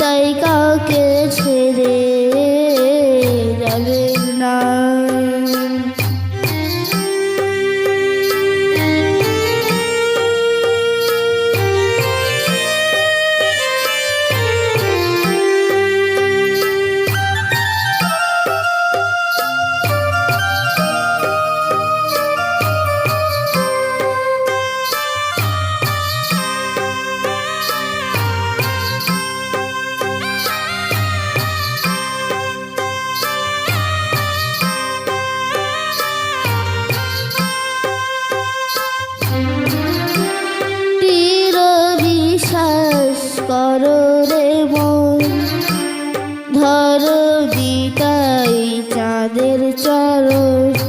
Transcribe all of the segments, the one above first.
Take off. ধরো রে মন ধরো বিদায় চাঁদের চরণ।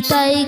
Tay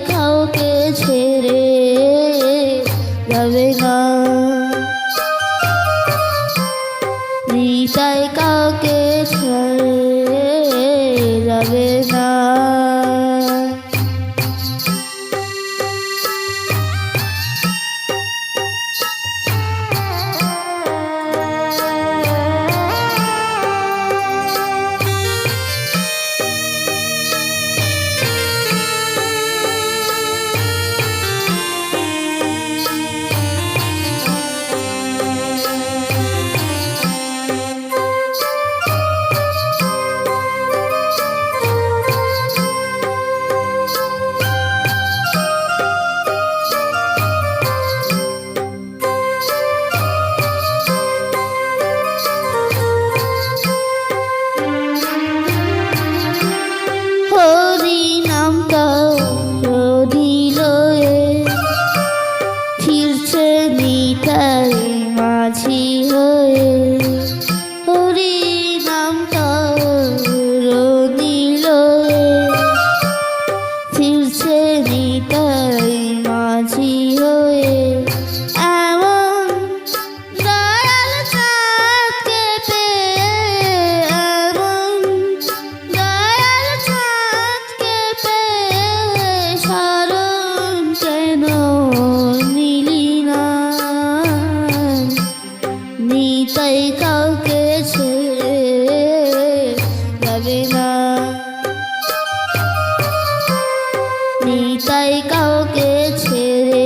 নিতাই কাউকে ছেড়ে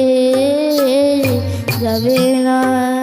যাবে না।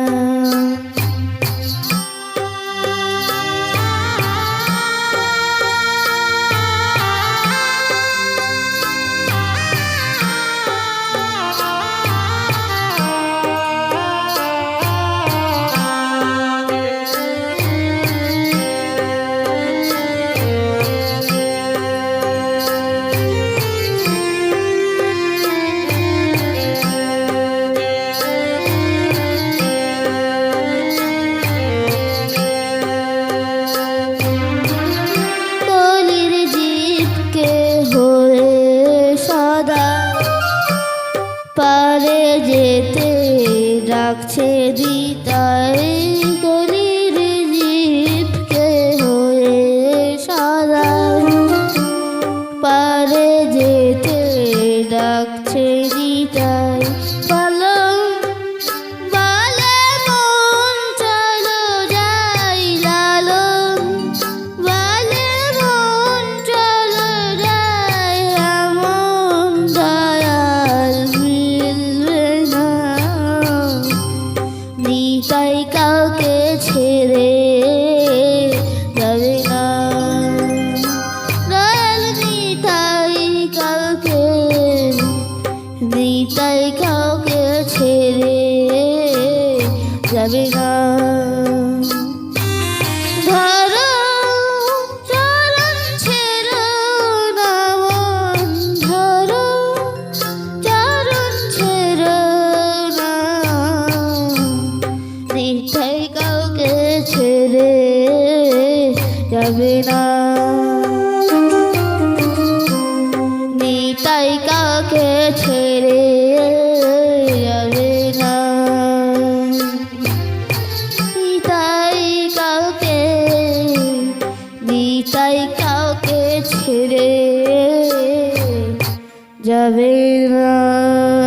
পারে যেতে ডাকছে দিতায় গলির জীবকে হয়ে সারা। পারে যেতে ডাকছে ছেড়ে যাবে না। নিতাই কাউকে নিতাই কাউকে ছেড়ে যাবে ছেড়ে যাবে না। নিতাই কাউকে নিতাই কাউকে ছেড়ে যাবে না।